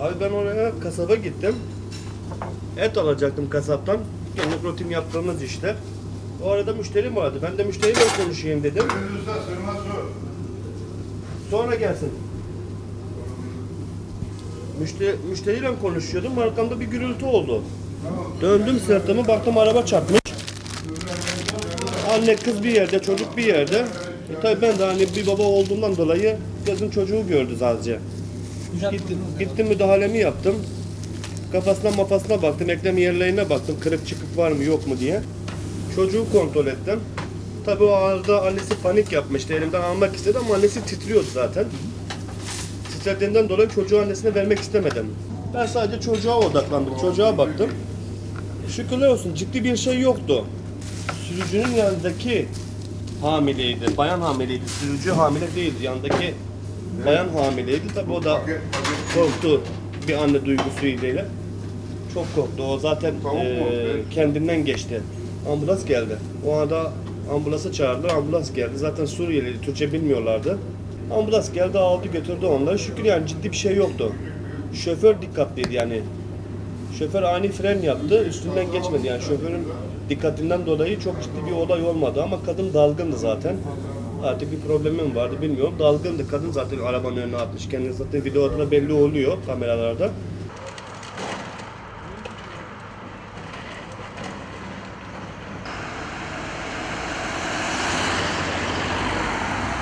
Abi ben oraya kasaba gittim. Et alacaktım kasaptan. Günlük rutin yaptığımız işte. O arada müşterim vardı. Ben de müşteriyle konuşayım dedim. Usta sırma su. Sonra gelsin. Müşteri, müşteriyle konuşuyordum. Arkamda bir gürültü oldu. Döndüm sırtımı baktım araba çarpmış. Anne kız bir yerde, çocuk bir yerde. E tabii ben de hani bir baba olduğumdan dolayı gözüm çocuğu gördü sadece. Gittim, gittim müdahalemi yaptım. Kafasına mafasına baktım, eklem yerlerine baktım. Kırık çıkık var mı yok mu diye. Çocuğu kontrol ettim. Tabii o arada annesi panik yapmıştı. Elimden almak istedi ama annesi titriyordu zaten. Titrediğinden dolayı çocuğu annesine vermek istemedim. Ben sadece çocuğa odaklandım. Çocuğa baktım. Şükürler olsun ciddi bir şey yoktu. Sürücünün yanındaki hamileydi. Bayan hamileydi. Sürücü hamile değildi. Yanındaki bayan hamileydi. Tabii o da korktu bir anne duygusuyla. Çok korktu. O zaten eee, kendinden geçti. Ambulans geldi. O anda ambulansı çağırdılar. Ambulans geldi. Zaten Suriyeli, Türkçe bilmiyorlardı. Ambulans geldi, aldı götürdü onları. Şükür yani ciddi bir şey yoktu. Şoför dikkatliydi yani. Şoför ani fren yaptı, üstünden geçmedi yani şoförün dikkatinden dolayı çok ciddi bir olay olmadı ama kadın dalgındı zaten. Artık bir problemim vardı bilmiyorum. Dalgındı kadın zaten arabanın önüne atmış. Kendisi zaten videoda belli oluyor kameralarda.